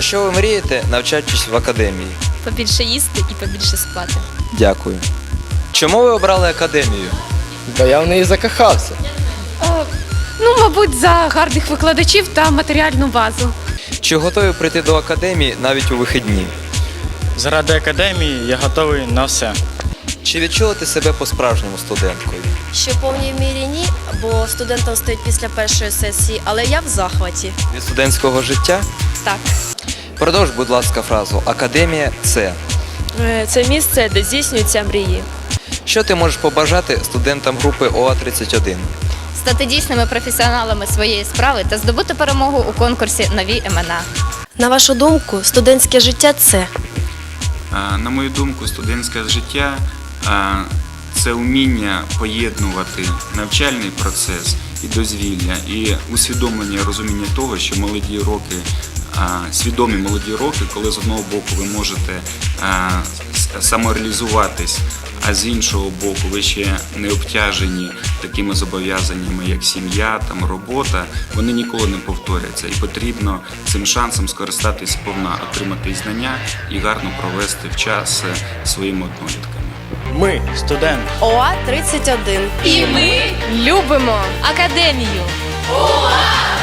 що ви мрієте, навчаючись в академії? Побільше їсти і побільше спати. Дякую. Чому ви обрали академію? Бо я в неї закохався. Ну, мабуть, за гарних викладачів та матеріальну базу. Чи готові прийти до академії навіть у вихідні? Заради академії я готовий на все. Чи відчули себе по-справжньому студенткою? Ще в повній мірі ні, бо студентам стоїть після першої сесії, але я в захваті. Від студентського життя? Так. Продовж, будь ласка, фразу Академія це. Е, Це місце, де здійснюються мрії. Що ти можеш побажати студентам групи ОА-31? Стати дійсними професіоналами своєї справи та здобути перемогу у конкурсі Нові імена. На вашу думку, студентське життя це На мою думку, студентське життя це вміння поєднувати навчальний процес і дозвілля, і усвідомлення розуміння того, що молоді роки, а, свідомі молоді роки, коли з одного боку ви можете самореалізуватись, а з іншого боку, ви ще не обтяжені такими зобов'язаннями, як сім'я, там робота, вони ніколи не повторяться. І потрібно цим шансом скористатись сповна, отримати знання і гарно провести в час своїми однолітками. Ми, студенти. ОА 31 І ми любимо Академію! УА!